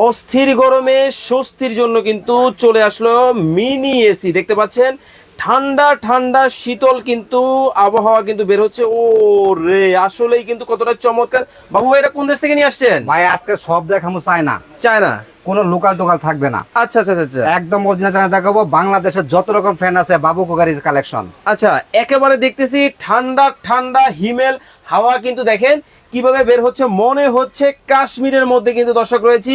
অস্থির গরমে স্বস্তির জন্য কিন্তু চলে আসলো মিনি এসি। দেখতে পাচ্ছেন ঠান্ডা ঠান্ডা শীতল কিন্তু আবহাওয়া কিন্তু বের হচ্ছে। ও রে আসলেই কিন্তু কতটা চমৎকার। বাবু ভাই এটা কোন দেশ থেকে নিয়ে আসছেন? ভাই আজকে সব দেখামো চায় না। চায় না কোনো লোকাল টোকাল থাকবে না। আচ্ছা আচ্ছা আচ্ছা, আচ্ছা। একদম অরিজিনাল চায়না দেখাবো। বাংলাদেশের যত রকম ফ্যান আছে বাবু কোকারিজ কালেকশন আচ্ছা একেবারে দেখতেছি ঠান্ডা ঠান্ডা হিমেল হাওয়া কিন্তু দেখেন। কীভাবে বের হচ্ছে? মনে হচ্ছে কাশ্মীরের মধ্যে কিন্তু দর্শক রয়েছি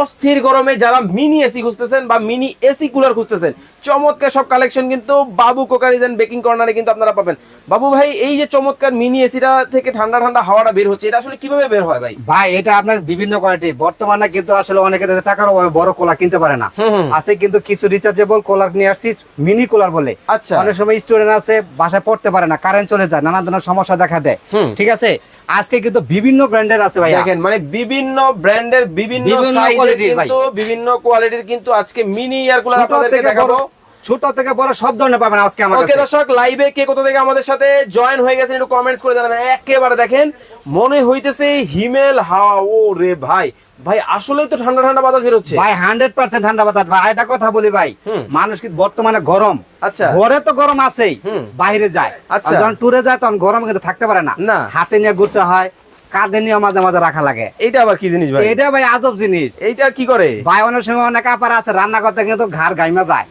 অস্থির গরমে যারা মিনি এসি খুঁজতেছেন বা মিনি এসি কুলার খুঁজতেছেন চমৎকার সব কালেকশন কিন্তু বাবু কোকারিজ এন্ড বেকিং কর্নারে কিন্তু আপনারা পাবেন। বাবু ভাই এই যে চমৎকার মিনি এসিটা থেকে ঠান্ডা ঠান্ডা হাওয়াটা বের হচ্ছে এটা আসলে কীভাবে বের হয় ভাই? ভাই এটা আপনার বিভিন্ন কোয়ালিটি বর্তমানে কিন্তু আসলে অনেকে টাকার অভাবে বড় কোলা কিনতে পারে না। আছে কিন্তু কিছু রিচার্জেবল কোলার নিয়ে আসছি মিনি কুলার বলে। আচ্ছা। অনেক সময় স্টুডেন্ট আছে বাসায় পড়তে পারে না কারেন্ট চলে যায় নানা ধরনের সমস্যা দেখা দেয়। ঠিক আছে? আজকে কিন্তু বিভিন্ন ব্র্যান্ডের আছে ভাই দেখেন মানে বিভিন্ন ব্র্যান্ডের বিভিন্ন কোয়ালিটির ভাই। কিন্তু বিভিন্ন কোয়ালিটির কিন্তু আজকে মিনি ইয়ার কুলার আপনাদেরকে দেখাবো ছোট থেকে বড় সব ধরনের পাবেন আজকে আমার ওকে দর্শক লাইভে কে কোথা থেকে আমাদের সাথে জয়েন হয়ে গেছেন একটু কমেন্টস করে জানাবেন। একেবারে দেখেন মনে হইতেছে হিমেল হাওয়া। ও রে ভাই ভাই আসলেই তো ঠান্ডা ঠান্ডা বাতাস বের হচ্ছে। ভাই হান্ড্রেড পার্সেন্ট ঠান্ডা বাতাস। ভাই এটা কথা বলি ভাই মানুষ কি বর্তমানে গরম? আচ্ছা। ঘরে তো গরম আছেই বাইরে যায়। আচ্ছা। যখন ট্যুরে যায় তখন গরম কিন্তু থাকতে পারে না। হাতে নিয়ে ঘুরতে হয় কাঁধে নিয়ে মাঝে মাঝে রাখা লাগে। এইটা আবার কি জিনিস ভাই? এটা ভাই আজব জিনিস। এইটা কি করে? ভাই অনেক সময় অনেক আপার আছে রান্না করতে কিন্তু গাইমা যায়।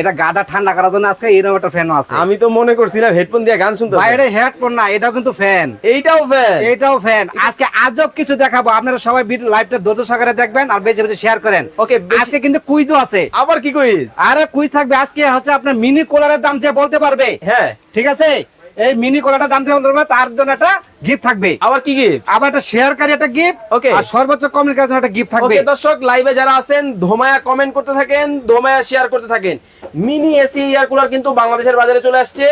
এটা গাটা ঠান্ডা করার জন্য আজকে এরকম একটা ফ্যানও আছে। আমি তো মনে করছিলাম হেডফোন দিয়ে গান শুনতে ভাই এটা হেডফোন না এটাও কিন্তু ফ্যান এইটাও ফ্যান এটাও ফ্যান আজকে আজব কিছু দেখাবো আপনারা সবাই লাইভটা ধৈর্য সহকারে দেখবেন আর বেশি বেশি শেয়ার করেন। ওকে আজকে কিন্তু কুইজও আছে। আবার কি কইস আরে কুইজ থাকবে আজকে হচ্ছে আপনার মিনি কোলারের দাম যে বলতে পারবে। হ্যাঁ। ঠিক আছে? এই মিনি কোলারটার দাম বলতে তার জন্য একটা গিফট থাকবে। আবার কি কি আবার একটা শেয়ারকারী একটা গিফট Okay. আর সর্বোচ্চ কমিউনিকেশন একটা গিফট থাকবে। ওকে দর্শক লাইভে যারা আছেন ধোমায়া কমেন্ট করতে থাকেন ধোমায়া শেয়ার করতে থাকেন। মিনি এসি এয়ার কুলার কিন্তু বাংলাদেশের বাজারে চলে আসছে।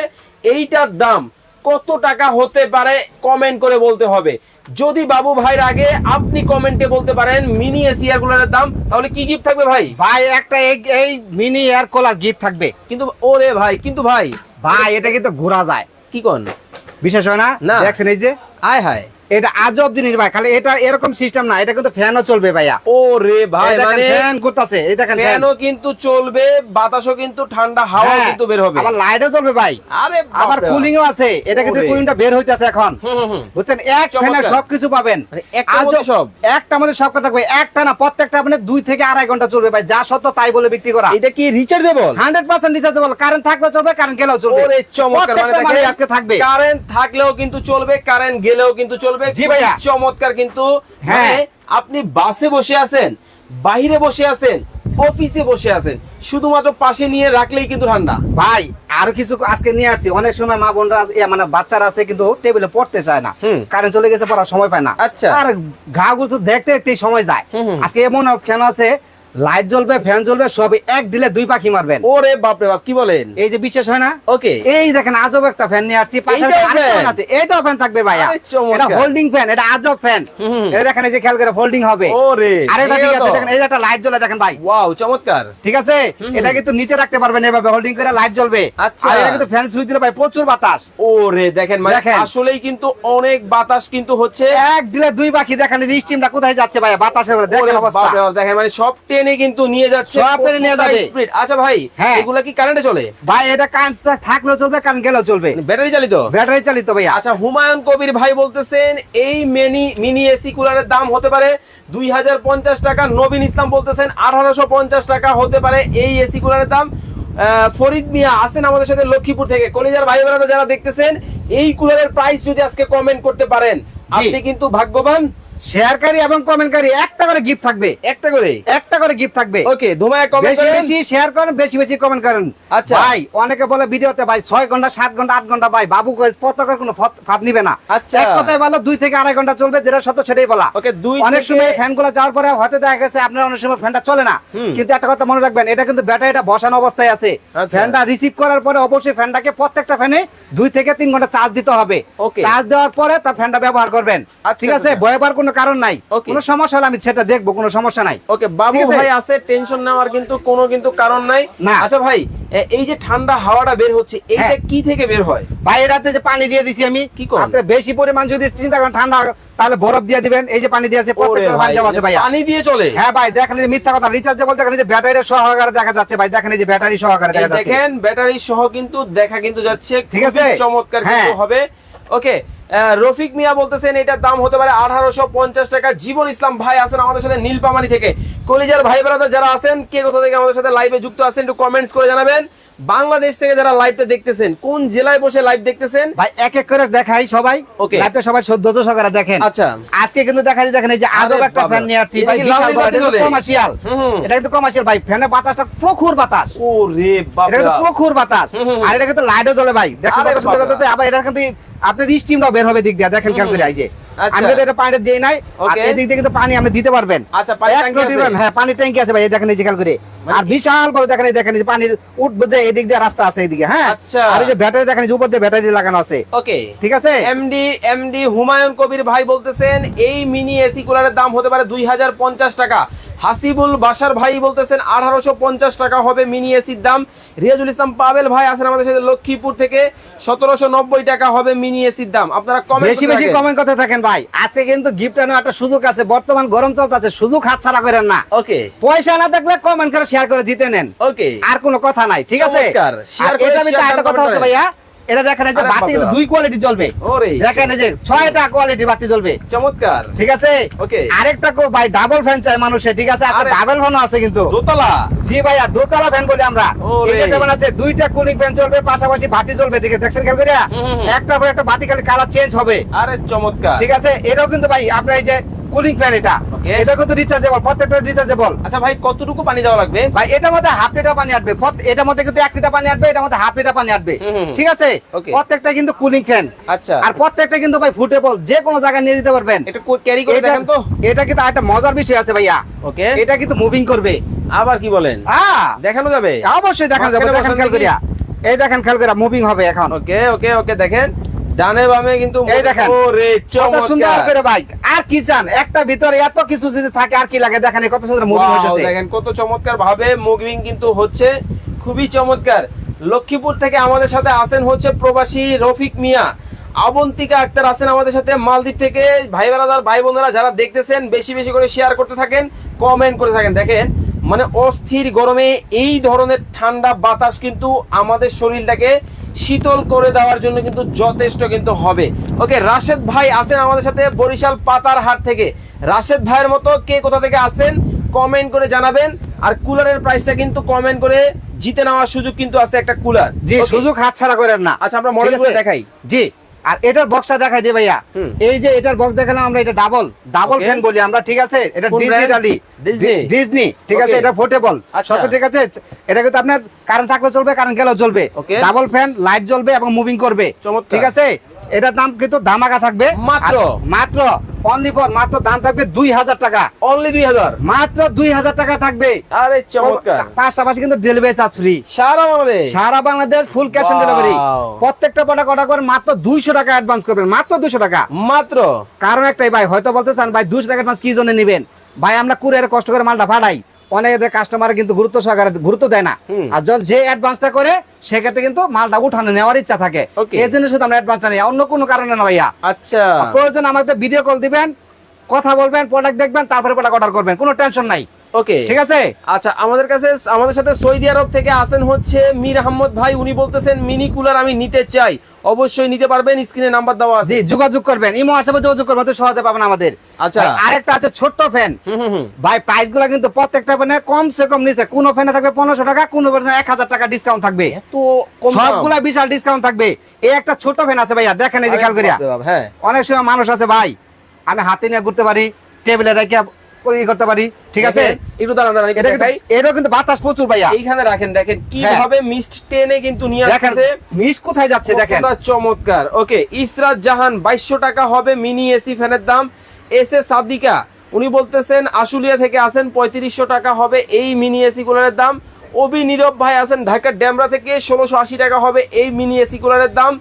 এইটার দাম কত টাকা হতে পারে কমেন্ট করে বলতে হবে। যদি বাবু ভাইয়ের আগে আপনি কমেন্টে বলতে পারেন মিনি এসি এয়ার কুলারের দাম তাহলে কি গিফট থাকবে ভাই? ভাই একটা এই মিনি এয়ার কুলার গিফট থাকবে। কিন্তু ওরে ভাই কিন্তু ভাই। ভাই এটা কিন্তু ঘোরা যায়। কি কন বিশ্বাস হয় না। দেখছেন এই যে? আয় হায়। এটা আজব জিনিস ভাই খালি এটা এরকম সিস্টেম না এটা কিন্তু ফ্যানও চলবে ভাইয়া। ও রে ভাই মানে ফ্যান করতেছে এই দেখেন ফ্যানও কিন্তু চলবে বাতাসও কিন্তু ঠান্ডা হাওয়া কিন্তু বের হবে। আবার লাইটও চলবে ভাই। আরে আবার বাপ। কুলিংও আছে এটা কিন্তু কুলিংটা বের হইতাছে এখন। বুঝছেন? এক ফ্যানে। সবকিছু পাবেন। মানে একটার মধ্যে আজব- সব? একটা মধ্যে সব কথা থাকবে একটা না প্রত্যেকটা মানে দুই থেকে আড়াই ঘণ্টা চলবে ভাই যা সত্য তাই বলে বিক্রি করা। এটা কি rechargeable hundred percent rechargeable current থাকলে চলবে কারেন্ট গেলেও চলবে। ওরে চমৎকার মানে আজকে থাকবে। কারেন্ট থাকলেও কিন্তু চলবে কারেন্ট গেলেও কিন্তু চলবে। জি খুবই ভাইয়া। চমৎকার কিন্তু হ্যাঁ। মানে আপনি বাসে বসে আছেন বাহিরে বসে আছেন অফিসে বসে আছেন শুধুমাত্র পাশে নিয়ে রাখলেই কিন্তু ঠান্ডা ভাই আর কিছু আজকে নিয়ে আসছি অনেক সময় মা বোনরা মানে বাচ্চারা আছে কিন্তু টেবিলে পড়তে চায় না। কারেন্ট চলে গেছে পড়ার সময় পায় না আচ্ছা। আর ঘা গুলো দেখতে দেখতেই সময় যায়। আজকে এমন কেন আছে লাইট জ্বলবে ফ্যান জ্বলবে সবই এক দিলে দুই পাখি মারবেন। ওরে বাপরে বাপ কি বলেন? এই যে বিশেষ হয় না? ওকে। এই দেখেন আজব একটা ফ্যান নিয়ে আসছি আছে এইটাও ফ্যান থাকবে ভাইয়া। এটা হোল্ডিং ফ্যান এটা আজব ফ্যান। এটা দেখেন এই যে খেয়াল করে হোল্ডিং হবে। ওরে আরেকটা ঠিক আছে দেখেন এই যে একটা লাইট জ্বলে দেখেন ভাই। ওয়াও চমৎকার। ঠিক আছে? এটা কিন্তু নিচে রাখতে পারবেন এভাবে হোল্ডিং করে লাইট জ্বলবে। আচ্ছা। আর এটা কিন্তু ফ্যান সুইচ দিলে ভাই প্রচুর বাতাস। ওরে দেখেন মানে দেখেন। আসলেই কিন্তু অনেক বাতাস কিন্তু হচ্ছে এক দিলে দুই পাখি দেখেন এই স্টিমটা কোথায় যাচ্ছে ভাই বাতাসের দেখেন অবস্থা। দেখেন মানে সব টেনে কিন্তু নিয়ে যাচ্ছে সব টেনে নিয়ে যাবে। speed। আচ্ছা ভাই হ্যাঁ। এগুলা কি কারেন্টে চলে? ভাই এটা কারেন্ট থাকলেও চলবে কারেন্ট গেলেও চলবে। ব্যাটারি চালিত? ব্যাটারি চালিত ভাইয়া। আচ্ছা হুমায়ুন কবির ভাই বলতেছেন এই মিনি মিনি এসি কুলারের দাম হতে পারে দুই হাজার পঞ্চাশ টাকা। নবীন ইসলাম বলতেছেন আঠারোশো পঞ্চাশ টাকা হতে পারে এই এসি কুলারের দাম। আহ, ফরিদ মিয়া আছেন আমাদের সাথে লক্ষ্মীপুর থেকে। কলিজার ভাই বোনেরা যারা দেখতেছেন এই কুলারের প্রাইস যদি আজকে কমেন্ট করতে পারেন আপনি কিন্তু ভাগ্যবান। শেয়ারকারী এবং কমেন্টকারী একটা করে গিফট থাকবে। একটা করে? একটা করে গিফট থাকবে। ওকে ধুমায় কমেন্ট করেন। বেশি শেয়ার করেন বেশি বেশি কমেন্ট করেন। আচ্ছা। ভাই অনেকে বলে ভিডিওতে ভাই ছয় ঘণ্টা সাত ঘণ্টা আট ঘণ্টা ভাই বাবু পতাকার কোনো ফাঁদ নিবে না। আচ্ছা। এক কথায় বলো দুই থেকে আড়াই ঘণ্টা চলবে যেটা সত্য সেটাই বলা। ওকে দুই অনেক সময় ফ্যানগুলো যাওয়ার পরে হয়তো দেখা গেছে আপনার অনেক সময় ফ্যানটা চলে না। কিন্তু একটা কথা মনে রাখবেন এটা কিন্তু ব্যাটারিটা বসানো অবস্থায় আছে। আচ্ছা। ফ্যানটা রিসিভ করার পরে অবশ্যই ফ্যানটাকে প্রত্যেকটা ফ্যানে দুই থেকে তিন ঘণ্টা চার্জ দিতে হবে. চার্জ দেওয়ার পরে তার ফ্যানটা ব্যবহার করবেন। আচ্ছা, ঠিক আছে? আচ্ছা। কোনো কোনো কারণ নাই। কোনো সমস্যা হলে আমি সেটা দেখব কোনো সমস্যা নাই। ওকে বাবু ভাই আছে টেনশন নেওয়ার কিন্তু কোনো কিন্তু কারণ নাই। না। আচ্ছা ভাই এই যে ঠান্ডা হাওয়াটা বের হচ্ছে এইটা হ্যাঁ। কি থেকে বের হয়? বাইরেতে যে পানি দিয়ে দিছি আমি কি করেন? আপনি বেশি পরিমাণ যদি চিন্তা করেন ঠান্ডা তাহলে বরফ দিয়ে দিবেন। এই যে পানি দিয়ে আছে প্রত্যেকটা পানি দেওয়া আছে ভাইয়া। পানি দিয়ে চলে? হ্যাঁ ভাই দেখেন এই যে মিথ্যা কথা রিচার্জেবল দেখেন এই যে ব্যাটারি সহকারে দেখা যাচ্ছে ভাই দেখেন এই যে ব্যাটারি সহকারে দেখা যাচ্ছে। দেখেন ব্যাটারি সহ কিন্তু দেখা কিন্তু যাচ্ছে ঠিক আছে? চমৎকার হ্যাঁ। কিন্তু হবে। ওকে রফিক মিয়া বলতেছেন এটার দাম হতে পারে আঠারোশো পঞ্চাশ টাকা। জীবন ইসলাম ভাই আছেন আমাদের সাথে নীলপামারি থেকে। কলিজার ভাই ব্রাদার যারা আছেন কে কোথা থেকে আমাদের সাথে লাইভে যুক্ত আছেন একটু কমেন্টস করে জানাবেন। বাংলাদেশ থেকে যারা লাইভটা দেখতেছেন কোন জেলায় বসে লাইভ দেখতেছেন? ভাই এক এক করে দেখাই সবাই। Okay. লাইভটা সবাই সদ্য সহকারে দেখেন। আচ্ছা। আজকে কিন্তু দেখা যায় দেখেন এই যে আদব একটা বাবা। ফ্যান নিয়ে আসছি? কমার্শিয়াল। এটা কিন্তু কমার্শিয়াল ভাই। ফ্যানের বাতাসটা প্রখর বাতাস। ও রে এটা কিন্তু বাবা। প্রখর বাতাস। আর এটা কিন্তু লাইটও জ্বলে ভাই। দেখেন বাবা। কথা আবার এটা কিন্তু আপনার স্টিমটাও বের হবে দিক দিয়ে দেখেন খেয়াল করে এই যে। আচ্ছা। আমি কিন্তু এটা পানিটা দিই নাই আর Okay. এই দিক দিয়ে কিন্তু পানি আপনি দিতে পারবেন। আচ্ছা, এক ট্যাঙ্কি আছে? দিবেন, হ্যাঁ পানি ট্যাঙ্কি আছে ভাই দেখেন এই যে খেয়াল করে। মানে আর বিশাল বড় দেখেন এই দেখেন পানির উঠবে যে এদিক দিয়ে রাস্তা আছে এদিকে হ্যাঁ? আচ্ছা। আর এই যে ব্যাটারি দেখেন উপর দিয়ে ব্যাটারি লাগানো আছে। ওকে ঠিক আছে? এমডি এমডি হুমায়ুন কবির ভাই বলতেছেন এই মিনি এসি কুলারের দাম হতে পারে দুই হাজার পঞ্চাশ টাকা। হাসিবুল বাসার ভাই বলতেছেন আঠারোশো পঞ্চাশ টাকা হবে মিনি এসির দাম। রিয়াজুল ইসলাম পাবেল ভাই আছেন আমাদের সাথে লক্ষ্মীপুর থেকে সতেরোশো নব্বই টাকা হবে মিনি এসির দাম। আপনারা কমেন্ট বেশি বেশি কমেন্ট করতে থাকেন ভাই। আজকে কিন্তু গিফট আনার একটা সুযোগ আছে বর্তমান গরম চলতেছে সুযোগ হাতছাড়া করেন না। ওকে পয়সা না থাকলে কমেন্ট করে শেয়ার করে জিতে নেন। ওকে আর কোনো কথা নাই ঠিক আছে? আর করে এটা কথা হচ্ছে ভাইয়া এটা দেখেন যে বাতি দুই কোয়ালিটি জ্বলবে। দেখেন যে ছয়টা কোয়ালিটি বাতি জ্বলবে। চমৎকার। ঠিক আছে. আরেকটা ভাই ডাবল ফ্যান চাই মানুষে ঠিক আছে? ডাবল ফ্যানও আছে কিন্তু। দোতলা। জি ভাইয়া দোতলা ফ্যান বলি আমরা। যেমন আছে দুইটা কুলিং ফ্যান চলবে পাশাপাশি বাতি জ্বলবে। দেখছেন খেয়াল। একটা পর একটা বাতি খালি কালার চেঞ্জ হবে। আরে চমৎকার। ঠিক আছে? এটাও কিন্তু ভাই আপনার এই যে কুলিং ফ্যান এটা। এটা কিন্তু রিচার্জেবল প্রত্যেকটা রিচার্জেবল আচ্ছা ভাই কতটুকু পানি দেওয়া লাগবে? ভাই এটার মধ্যে হাফ লিটার পানি আসবে। এটার মধ্যে কিন্তু এক লিটার পানি আসবে এটার মধ্যে হাফ লিটার পানি আসবে। ঠিক আছে? প্রত্যেকটা কিন্তু কুলিং ফ্যান আচ্ছা। আর প্রত্যেকটা কিন্তু ভাই ফুটেবল যে কোনো জায়গায় নিয়ে দিতে পারবেন। একটু ক্যারি করে দেখেন তো। এটা কিন্তু একটা মজার বিষয় আছে ভাইয়া। ওকে এটা কিন্তু মুভিং করবে। আবার কি বলেন? হ্যাঁ দেখানো যাবে? অবশ্যই দেখা যাবে। দেখেন খেয়াল করিয়া। এই দেখেন খেয়াল করিয়া মুভিং হবে এখন। ওকে ওকে ওকে দেখেন। ডানে বামে কিন্তু এই দেখেন। কত সুন্দর করে ভাই। আর কি চান? একটা ভিতরে এত কিছু যদি থাকে আর কি লাগে? দেখেন কত সুন্দর মুভিং হইতেছে। দেখেন কত চমৎকার ভাবে মুভিং কিন্তু হচ্ছে খুবই চমৎকার। লক্ষ্মীপুর থেকে আমাদের সাথে আছেন হচ্ছে প্রবাসী রফিক মিয়া। আবন্তিকা আক্তার আছেন আমাদের সাথে মালদ্বীপ থেকে। ভাই বেড়াদার ভাই বোনেরা যারা দেখতেছেন বেশি বেশি করে শেয়ার করতে থাকেন কমেন্ট করে থাকেন। দেখেন মানে অস্থির গরমে এই ধরনের ঠান্ডা বাতাস কিন্তু আমাদের শরীরটাকে শীতল করে দেওয়ার জন্য কিন্তু যথেষ্ট কিন্তু হবে। ওকে রাশেদ ভাই আছেন আমাদের সাথে বরিশাল পাতার হাট থেকে। রাশেদ ভাইয়ের মতো কে কোথা থেকে আসেন কমেন্ট করে জানাবেন। আর কুলারের প্রাইসটা কিন্তু কমেন্ট করে জিতে নেওয়ার সুযোগ কিন্তু আছে একটা কুলার। জি সুযোগ হাতছাড়া করেন না। আচ্ছা আমরা মডেল দেখাই। জি। আর এটার বক্সটা দেখাই দি ভাইয়া। এই যে এটার বক্স দেখালাম আমরা এটা ডাবল ডাবল ফ্যান বলি আমরা ঠিক আছে? এটা ডিজিটালি ডিজনি ঠিক আছে? এটা পোর্টেবল আচ্ছা। সব ঠিক আছে? এটা কিন্তু আপনার কারেন্ট থাকলে চলবে কারেন্ট গেলেও চলবে। ডাবল ফ্যান লাইট জ্বলবে এবং মুভিং করবে। ঠিক আছে? এটার দাম কিন্তু ধামাকা থাকবে। মাত্র? মাত্র অনলি ফর মাত্র দাম থাকবে দুই হাজার টাকা। অনলি দুই হাজার? মাত্র দুই হাজার টাকা থাকবে। আরে চমৎকার। পাশাপাশি কিন্তু ডেলিভারি চার্জ ফ্রি সারা বাংলাদেশ? সারা Bangladesh full cash on delivery প্রত্যেকটা প্রোডাক্ট অর্ডার করে মাত্র দুইশো টাকা অ্যাডভান্স করবেন মাত্র দুশো টাকা। মাত্র? কারণ একটাই ভাই হয়তো বলতে চান ভাই দুশো টাকা অ্যাডভান্স কি জন্য নেবেন? ভাই আমরা কুরিয়ারে কষ্ট করে মালটা ফাটাই। অনেক কাস্টমার কিন্তু গুরুত্ব সহকারে গুরুত্ব দেয় না। আর যখন যে অ্যাডভান্সটা করে সেক্ষেত্রে কিন্তু মালটা উঠানো নেওয়ার ইচ্ছা থাকে। এই জন্য শুধু আমরা অ্যাডভান্সটা নেই। অন্য কোনো কারণে না ভাইয়া। আচ্ছা। প্রয়োজন আমাদের ভিডিও কল দিবেন কথা বলবেন প্রোডাক্ট দেখবেন তারপরে প্রোডাক্ট অর্ডার করবেন। কোনো টেনশন নাই। ওকে ঠিক আছে? আচ্ছা আমাদের কাছে আমাদের সাথে সৌদি আরব থেকে আসেন হচ্ছে মীর আহমদ ভাই। উনি বলতেছেন মিনি কুলার আমি নিতে চাই। অবশ্যই নিতে পারবেন স্ক্রিনে নাম্বার দেওয়া আছে। যোগাযোগ করবেন। ইমো হোয়াটসঅ্যাপে যোগাযোগ করবেন তো সহজে পাবেন আমাদের। আচ্ছা। আরেকটা আছে ছোট্ট ফ্যান ভাই প্রাইসগুলা কিন্তু প্রত্যেকটা ফ্যানে কমসে কম নিচে কোন ফ্যানে থাকবে পনেরোশো টাকা কোন ফ্যানে এক হাজার টাকা ডিসকাউন্ট থাকবে। দাম? সবগুলা বিশাল ডিসকাউন্ট থাকবে। এই একটা ছোট ফ্যান আছে ভাইয়া দেখেন এই যে খেয়াল করিয়া। হ্যাঁ। অনেক সময় মানুষ আছে ভাই আমি হাতে নিয়ে ঘুরতে পারি টেবিলে রেখে ই করতে পারি ঠিক আছে? একটু দাঁড়ান দাঁড়ান এটা দেখাই। এটাও কিন্তু বাতাস প্রচুর ভাইয়া। এইখানে রাখেন দেখেন হ্যাঁ। কীভাবে মিস্ট টেনে কিন্তু নিয়ে আসছে। মিস কোথায় যাচ্ছে দেখেন। চমৎকার। ওকে ইসরাত জাহান টাকা হবে মিনি এসি ফ্যানের দাম। এস এ সাদিকা উনি বলতেছেন আশুলিয়া থেকে আসেন পঁয়ত্রিশশো টাকা হবে এই মিনি এসি কুলারের দাম। অবি নীরব ভাই আছেন ঢাকার ড্যামরা থেকে ষোলোশো আশি টাকা হবে এই মিনি এসি কুলারের দাম।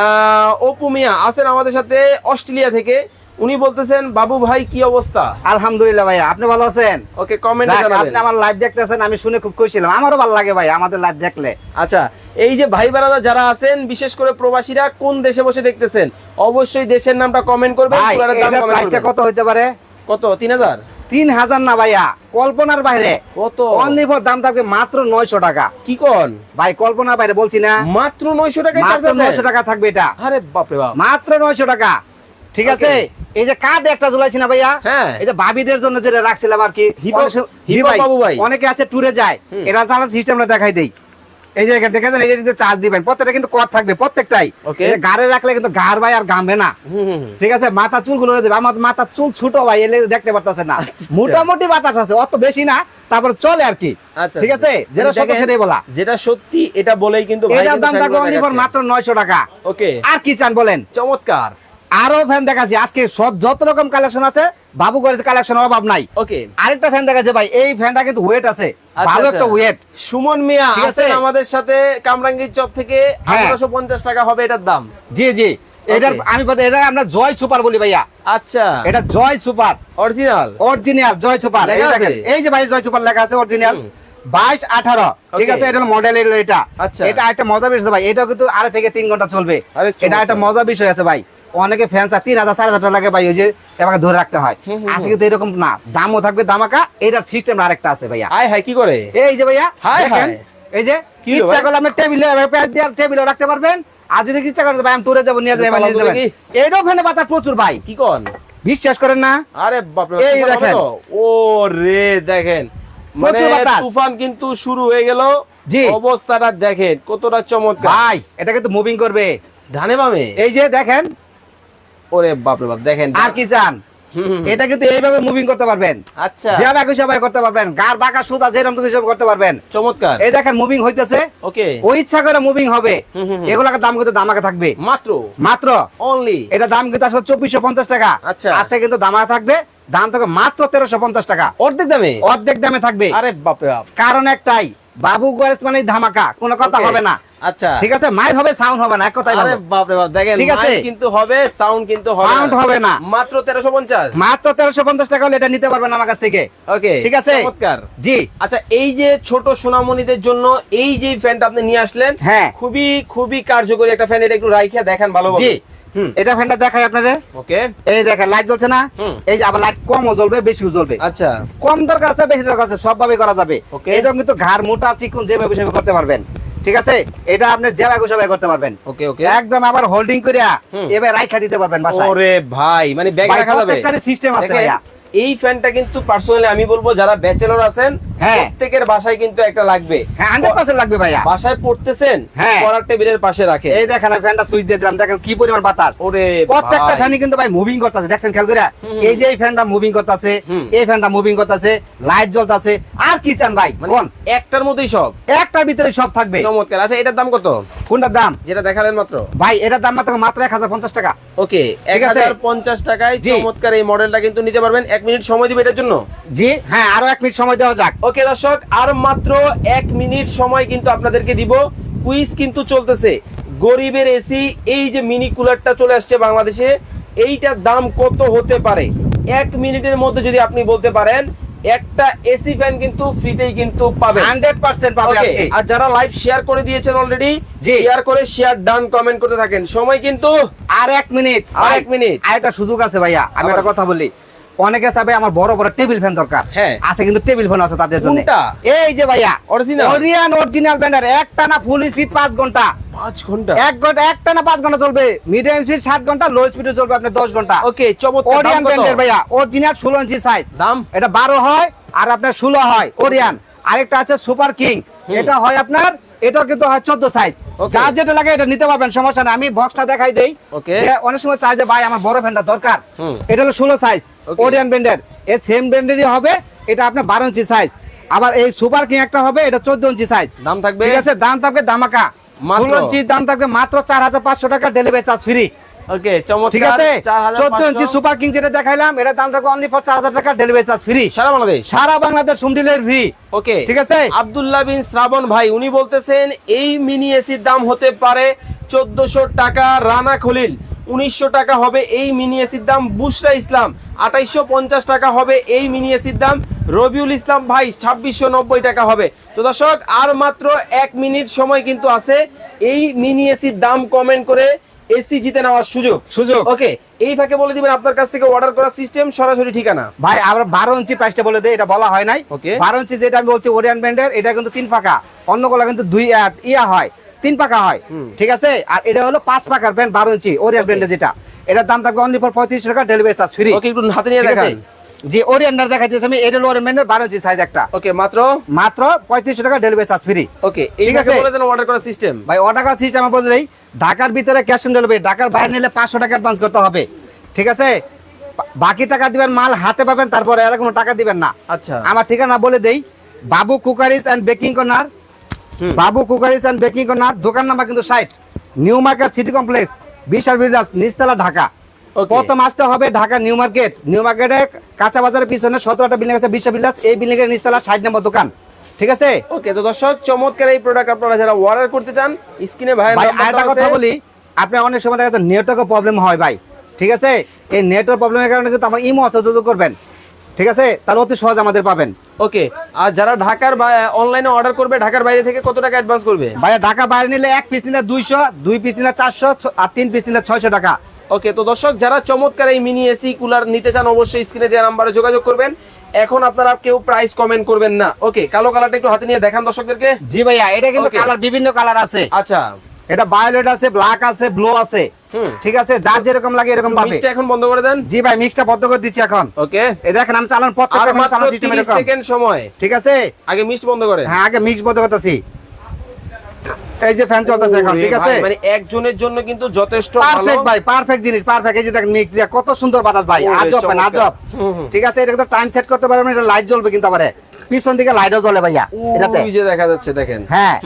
আহ, অপু মিয়া আছেন আমাদের সাথে অস্ট্রেলিয়া থেকে। উনি বলতেছেন বাবু ভাই কি অবস্থা? আলহামদুলিল্লাহ ভাইয়া আপনি ভালো আছেন? ওকে কমেন্টে জানাবেন। আপনি আমার লাইভ দেখতেছেন আমি শুনে খুব খুশি হলাম। আমারও ভালো লাগে ভাই আমাদের লাইভ দেখলে। আচ্ছা এই যে ভাই বেড়াদা যারা আছেন বিশেষ করে প্রবাসীরা কোন দেশে বসে দেখতেছেন? অবশ্যই দেশের নামটা কমেন্ট করবেন ভাই কুলারের দাম প্রাইসটা কত হইতে পারে? কত? তিন হাজার? তিন হাজার না ভাইয়া কল্পনার বাইরে। কত? অনলি ফর দাম থাকবে মাত্র নয়শো টাকা। কি কোন? ভাই কল্পনার বাইরে বলছি না। মাত্র নয়শো টাকায় মাত্র চার্জার নয়শো টাকা থাকবে এটা। আরে বাপরে বাপ। মাত্র নয়শো টাকা। ঠিক আছে? এই যে কাঁধে একটা ঝুলাইছি না ভাইয়া? হ্যাঁ। এই যে ভাবিদের জন্য যেটা রাখছিলাম আর কি হপ- অনেক বাবু ভাই। আছে ট্যুরে যায় এরা চালান সিস্টেমটা দেখাই দেই। এই যে এই যে চার্জ দিবেন প্রত্যেকটা কিন্তু কর থাকবে প্রত্যেকটাই। গাড়ে রাখলে কিন্তু গাড় ভাই আর গামবে না। ঠিক আছে? মাথা চুলগুলো দেবে আমার মাথা চুল ছোট ভাই এলে দেখতে পারতেছে না। আচ্ছা। মোটামুটি বাতাস আছে অত বেশি না তারপর চলে আর কি। আচ্ছা, ঠিক আছে? আচ্ছা। যেটা সত্য সেটাই বলা। যেটা সত্যি এটা বলেই কিন্তু এটার দাম থাকবে। মাত্র নয়শো টাকা। ওকে আর কি চান বলেন? চমৎকার। আরও ফ্যান দেখাচ্ছি। আজকে সব যত রকম কালেকশন আছে বাবু ঘরের কালেকশন অভাব নাই। ওকে আরেকটা ফ্যান দেখাচ্ছে ভাই এই ফ্যানটা কিন্তু ওয়েট আছে। আচ্ছা, ভালো আচ্ছা। একটা ওয়েট সুমন মিয়া আছে? আমাদের সাথে কামরাঙ্গীর চক থেকে হ্যাঁ। আঠারোশো পঞ্চাশ টাকা হবে এটার দাম। জি জি। এটার আমি এটা আমরা জয় সুপার বলি ভাইয়া। আচ্ছা। এটা Joy super. Original original Joy super. এই এই যে ভাই জয় সুপার লেখা আছে অরিজিনাল বাইশ আঠারো। ঠিক আছে? এটা মডেল এটা। আচ্ছা। এটা একটা মজা বিষয় ভাই এটা কিন্তু আড়াই থেকে তিন ঘণ্টা চলবে। এটা একটা। মজা বিষয় আছে ভাই। অনেকে ফ্যান চা তিন হাজার চার হাজার লাগে ভাই ওই যে আমাকে ধরে রাখতে হয়। আজকে কিন্তু এরকম না দামও থাকবে দামাকা এটার সিস্টেম আরেকটা আছে ভাইয়া। আয় হায় কি করে? এই যে ভাইয়া দেখেন, হায়। এই যে ইচ্ছা করলে আপনি টেবিলে টেবিলে রাখতে পারবেন। আর যদি ইচ্ছা করেন ভাই আমি ট্যুরে যাব নিয়ে যাবেন নিয়ে যাবেন দেখি। এইটাও ফ্যানে বাতাস প্রচুর ভাই। কি কন? বিশ্বাস করেন না? আরে বাপরে এই দেখেন। ও রে দেখেন। মানে তুফান কিন্তু শুরু হয়ে গেল। জি। অবস্থাটা দেখেন কতটা চমৎকার। ভাই এটা কিন্তু মুভিং করবে। ধানে বামে। এই যে দেখেন ওরে বাপরে বাপ দেখেন। আর কি চান। এটা কিন্তু এইভাবে মুভিং করতে পারবেন। আচ্ছা। যেভাবে সবাই করতে পারবেন। গার বাঁকা সুতা যেরকম করতে পারবেন। চমৎকার। এই দেখেন মুভিং হইতেছে। ওকে। ওই ইচ্ছা করে মুভিং হবে। এগুলোকে দাম কিন্তু দামাকে থাকবে। মাত্র? মাত্র। অনলি এটা দাম কিন্তু আসলে চব্বিশশো পঞ্চাশ টাকা। আচ্ছা। আজকে কিন্তু দামা থাকবে। দাম থাকবে মাত্র তেরোশো পঞ্চাশ টাকা। অর্ধেক দামে? অর্ধেক দামে থাকবে। আরে বাপ। কারণ একটাই বাবু গয়েস মানে ধামাকা কোনো কথা হবে না। আচ্ছা। ঠিক আছে? মায়ের হবে সাউন্ড হবে না এক কথাই আরে বাপরে বাপ দেখেন ঠিক আছে? কিন্তু হবে সাউন্ড কিন্তু হবে সাউন্ড হবে না। মাত্র 1350 মাত্র তেরোশো পঞ্চাশ টাকা হলে এটা নিতে পারবেন আমার কাছ থেকে। ওকে ঠিক আছে? চমৎকার। জি। আচ্ছা এই যে ছোট সোনামণিদের জন্য এই যে ফ্যানটা আপনি নিয়ে আসলেন হ্যাঁ। খুবই খুবই কার্যকরী একটা ফ্যান এটা একটু রাইখিয়া দেখেন ভালোভাবে জি। হুম এটা ফ্যানটা দেখাই আপনাদের। ওকে। এই দেখেন লাইট জ্বলছে না? এই যে আবার লাইট কমও জ্বলবে বেশিও জ্বলবে। আচ্ছা। কম দরকার আছে বেশি দরকার আছে সব ভাবে করা যাবে. এটা কিন্তু ঘাড় মোটা চিকুন যেভাবে সেভাবে করতে পারবেন। ঠিক আছে? এটা আপনি যেভাবে সেভাবে করতে পারবেন। ওকে ওকে। একদম আবার হোল্ডিং করিয়া এবার রাইখা দিতে পারবেন বাসায়। ওরে ভাই মানে ব্যাগ রাখা যাবে? সিস্টেম আছে ভাইয়া। এই ফ্যানটা কিন্তু পার্সোনালি আমি বলব যারা ব্যাচেলর আছেন হ্যাঁ। প্রত্যেকের বাসায় কিন্তু একটা লাগবে। হ্যাঁ হান্ড্রেড পার্সেন্ট লাগবে ভাইয়া। বাসায় পড়তেছেন হ্যাঁ। পড়ার টেবিলের পাশে রাখে এই দেখেন ফ্যানটা সুইচ দিয়ে দিলাম দেখেন কি পরিমাণ বাতাস। ওরে প্রত্যেকটা ফ্যানই কিন্তু ভাই মুভিং করতেছে দেখছেন খেয়াল করে এই যে এই ফ্যানটা মুভিং করতেছে এই ফ্যানটা মুভিং করতেছে লাইট জ্বলতেছে। আর কি চান ভাই? মানে কোন? একটার মধ্যেই সব। একটার ভিতরে সব থাকবে। চমৎকার। আচ্ছা এটার দাম কত? কোনটার দাম? যেটা দেখালেন মাত্র। ভাই এটার দাম মাত্র মাত্র এক হাজার পঞ্চাশ টাকা। ওকে এক ঠিক আছে? হাজার পঞ্চাশ টাকায় চমৎকার এই মডেলটা কিন্তু নিতে পারবেন। এক মিনিট সময় দিবে এটার জন্য? জি হ্যাঁ আরও এক মিনিট সময় দেওয়া যাক। ওকে দর্শক আর মাত্র এক মিনিট সময় কিন্তু আপনাদেরকে দিব। কুইজ কিন্তু চলতেছে। গরিবের এসি এই যে মিনি কুলারটা চলে আসছে বাংলাদেশে এইটার দাম কত হতে পারে? এক মিনিটের মধ্যে যদি আপনি বলতে পারেন একটা এসি ফ্যান কিন্তু ফ্রিতেই কিন্তু হান্ড্রেড পার্সেন্ট পাবে Okay, আজকে। আর যারা লাইভ শেয়ার করে দিয়েছেন অলরেডি। শেয়ার করে শেয়ার ডান কমেন্ট করতে থাকেন। সময় কিন্তু আর এক মিনিট। আর এক মিনিট। আর একটা সুযোগ আছে ভাইয়া আমি একটা কথা বলি। অনেকে চাবে আমার বড় বড় টেবিল ফ্যান দরকার। হ্যাঁ। আছে কিন্তু টেবিল ফ্যান আছে তাদের জন্য। এই যে ভাইয়া Original? ওরিয়ান অরিজিনাল ব্র্যান্ডের। একটা না ফুল স্পিড পাঁচ ঘণ্টা। পাঁচ ঘণ্টা? এক ঘণ্টা একটা না পাঁচ ঘণ্টা চলবে। মিডিয়াম স্পিড সাত ঘণ্টা লো স্পিডে চলবে আপনার দশ ঘণ্টা। ওকে চমৎকার। কত? ব্র্যান্ডের ভাইয়া অরিজিনাল ষোলো ইঞ্চি সাইজ দাম? এটা বারো হয় আর আপনার ষোলো হয়। ওরিয়ান আরেকটা আছে সুপার কিং এটা হয় আপনার এটা কিন্তু হয় চোদ্দ সাইজ Okay. যেটা লাগে এটা নিতে পারবেন সমস্যা নেই। আমি বক্সটা দেখাই দেই। অনেক সময় চাই যে ভাই আমার বড় ফ্যানটা দরকার। এটা হলো ষোলো সাইজ Okay. ওরিয়ান ব্র্যান্ডের এই সেম ব্র্যান্ডেরই হবে এটা আপনার বারো ইঞ্চি সাইজ আবার এই সুপার কিং একটা হবে এটা চোদ্দ ইঞ্চি সাইজ দাম থাকবে? ঠিক আছে দাম থাকবে দামাকা। ষোলো ইঞ্চি দাম থাকবে মাত্র চার হাজার পাঁচশো টাকা ডেলিভারি চার্জ ফ্রি ওকে ঠিক আছে? 4500 ইঞ্চি সুপার কিং যেটা দেখাইলাম এটার দাম থাকবে অনলি ফর চার হাজার টাকা ডেলিভারি চার্জ ফ্রি সারা বাংলাদেশ? সারা Bangladesh home delivery free okay ঠিক আছে? আব্দুল্লাহ বিন শ্রাবণ ভাই উনি বলতেছেন এই মিনি এসির দাম হতে পারে চোদ্দশো টাকা রানা খলিল। উনিশশো টাকা হবে এই মিনি এসির দাম। বুসরা ইসলাম আঠাইশশো পঞ্চাশ টাকা হবে এই মিনি এসির দাম। রবিউল ইসলাম ভাই ছাব্বিশশো নব্বই টাকা হবে। তো দর্শক আর মাত্র এক মিনিট সময় কিন্তু আছে। এই মিনি এসির দাম কমেন্ট করে এসি জিতে নেওয়ার সুযোগ। সুযোগ। ওকে এই ফাঁকে বলে দিবেন আপনার কাছ থেকে অর্ডার করার সিস্টেম সরাসরি ঠিকানা। ভাই আমরা বারো ইঞ্চি প্রাইসটা বলে দেয় এটা বলা হয় নাই. বারো ইঞ্চি যেটা আমি বলছি ওরিয়ান ব্র্যান্ডের এটা কিন্তু তিন পাকা অন্যগুলো কিন্তু দুই ইয়া হয়। তিন পাকা হয়। ঠিক আছে? আর এটা হলো পাঁচ পাকার ব্র্যান্ড বারো ইঞ্চি ওরিয়ান ব্র্যান্ডের যেটা। এটার দাম থাকবে অনলি ফর পঁয়ত্রিশ টাকা ডেলিভারি চার্জ ফ্রি ওকে একটু হাতে নিয়ে দেখান যে ওরিয়ান্ডার দেখাইতেছি আমি এটা হলো ওরিয়ান বারো ইঞ্চি সাইজ একটা। ওকে মাত্র? মাত্র পঁয়ত্রিশ টাকা ডেলিভারি চার্জ ফ্রি ওকে ঠিক আছে। বলে দেন অর্ডার করার সিস্টেম ভাই অর্ডার করার সিস্টেম আমি বলে দেই ঢাকার ভিতরে ক্যাশ অন ডেলিভারি ঢাকার বাইরে নিলে পাঁচশো টাকা অ্যাডভান্স করতে হবে। ঠিক আছে? বাকি টাকা দিবেন মাল হাতে পাবেন তারপরে আর কোনো টাকা দিবেন না। আচ্ছা। আমার ঠিকানা বলে দেই Babu cookeries and baking corner. Babu cookeries and baking corner দোকান নাম্বার কিন্তু ষাট। New market city complex Bishal builders নিচতলা ঢাকা. প্রথম আসতে হবে ঢাকা নিউ মার্কেট। নিউ মার্কেটে কাঁচা বাজারের পিছনে সতেরোটা বিল্ডিং আছে বিশাল বিল্ডার্স এই বিল্ডিং এর নিচতলা ষাট নম্বর দোকান। ঠিক আছে? ওকে তো দর্শক চমৎকার এই প্রোডাক্ট আপনারা যারা অর্ডার করতে চান স্ক্রিনে ভাই ভাই আরেকটা কথা বলি আপনি অনেক সময় দেখা যাচ্ছে নেটওয়ার্কের প্রবলেম হয় ভাই। ঠিক আছে? এই নেটওয়ার্ক প্রবলেমের কারণে কিন্তু আমার ইমো যোগাযোগ করবেন। ঠিক আছে? তাহলে অতি সহজ আমাদের পাবেন। ওকে আর যারা ঢাকার অনলাইনে অর্ডার করবে ঢাকার বাইরে থেকে কত টাকা অ্যাডভান্স করবে? ভাই ঢাকা বাইরে নিলে এক পিস নিলে দুইশো দুই পিস নিলে চারশো আর তিন পিস নিলে ছয়শো টাকা। ওকে তো দর্শক যারা চমৎকার এই মিনি এসি কুলার নিতে চান অবশ্যই স্ক্রিনে দেওয়া নাম্বারে যোগাযোগ করবেন। এখন আপনারা কেউ প্রাইস কমেন্ট করবেন না। ওকে কালো কালারটা একটু হাতে নিয়ে দেখান দর্শকদেরকে। জি ভাইয়া এটা কিন্তু কালার বিভিন্ন কালার আছে। আচ্ছা। এটা ভায়োলেট আছে ব্ল্যাক আছে ব্লু আছে। ঠিক আছে? যার যেরকম লাগে এরকম পাবে। মিষ্টি এখন বন্ধ করে দেন। জি ভাই মিক্সটা বন্ধ করে দিচ্ছি এখন। ওকে। এই দেখেন আমি চালান আর প্রত্যেকটা মাত্র চালান 30 সেকেন্ড সময়। ঠিক আছে? আগে মিষ্টি বন্ধ করে। হ্যাঁ আগে মিক্স বন্ধ করতেছি। এই যে ফ্যান চলতেছে এখন ঠিক আছে? মানে একজনের জন্য কিন্তু যথেষ্ট ভালো। পারফেক্ট ভাই পারফেক্ট জিনিস পারফেক্ট এই যে দেখেন মিক্স দিয়া কত সুন্দর বাতাস ভাই। আজব ভাই চমৎকার। আজব। ঠিক আছে? এটা কিন্তু টাইম সেট করতে পারবেন এটা লাইট জ্বলবে কিন্তু আবার পিছন দিকে লাইটও জ্বলে ভাইয়া এটাতে। ওই যে দেখা যাচ্ছে দেখেন। হ্যাঁ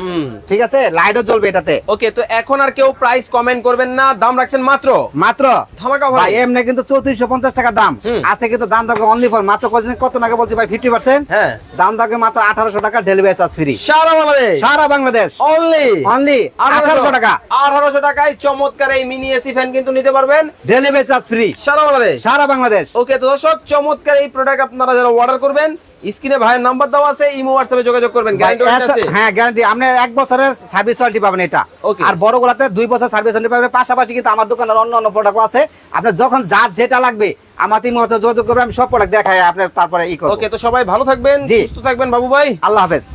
ঠিক আছে লাইটও জ্বলবে এটাতে। ওকে তো এখন আর কেউ প্রাইস কমেন্ট করবেন না দাম রাখছেন মাত্র? মাত্র? ধামাকা ভাই এমনি কিন্তু চৌত্রিশশো পঞ্চাশ টাকা দাম। আছে কিন্তু দাম থাকবে অনলি ফর মাত্র কত কত টাকা বলছি ভাই ফিফটি পার্সেন্ট হ্যাঁ। দাম থাকবে মাত্র আঠারোশো টাকা ডেলিভারি চার্জ ফ্রি সারা বাংলাদেশ। সারা বাংলাদেশ। অনলি অনলি আঠারোশো। টাকা। আঠারোশো টাকায় চমৎকার এই মিনি এসি ফ্যান কিন্তু নিতে পারবেন। ডেলিভারি চার্জ ফ্রি সারা বাংলাদেশ। সারা বাংলাদেশ। ওকে তো দর্শক চমৎকার এই প্রোডাক্ট আপনারা যারা অর্ডার করবেন স্ক্রিনে ভাইয়ের নাম্বার দেওয়া আছে ইমো হোয়াটসঅ্যাপে যোগাযোগ করবেন। গ্যারান্টি আছে? হ্যাঁ গ্যারান্টি আপনি এক বছরের সার্ভিস ওয়ারেন্টি পাবেন এটা. আর বড় গুলাতে দুই বছর সার্ভিস ওয়ারেন্টি পাবেন। পাশাপাশি কিন্তু আমার দোকানের অন্য অন্য প্রোডাক্ট আছে। আপনি যখন যার যেটা লাগবে আমার তিন মুহূর্তে যোগাযোগ করবেন আমি সব প্রোডাক্ট দেখাই আপনার তারপরে ই করব। ওকে তো সবাই ভালো থাকবেন সুস্থ থাকবেন বাবু ভাই আল্লাহ হাফেজ।